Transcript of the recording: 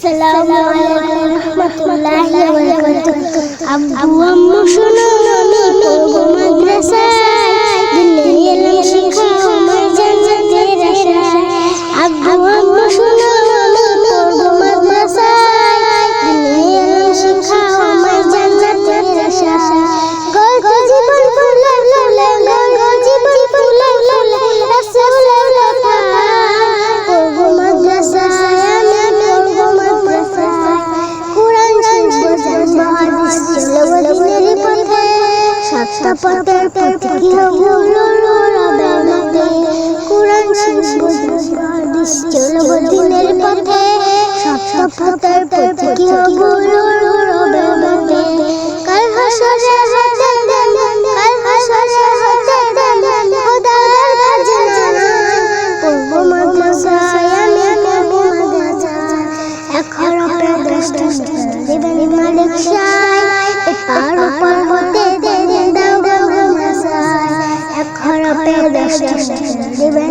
আসসালামু আলাইকুম রহমতুল্লাহি ওয়া বারাকাতুহু। আম্মু শোনো। সত্য পথের পথে কি হলো রবে মতে কোরআন শিখব হাদিস চলবো দিনের পথে সত্য পথের পথে কি হলো রবে মতে কাল হাসরে হতে দেন কাল হাসরে হতে দেন খোদার কাছে জানা মাদ্রাসায় আমি পড়ব মাদ্রাসায় এখন আপনার দশটা দেবেন arkadaşlar.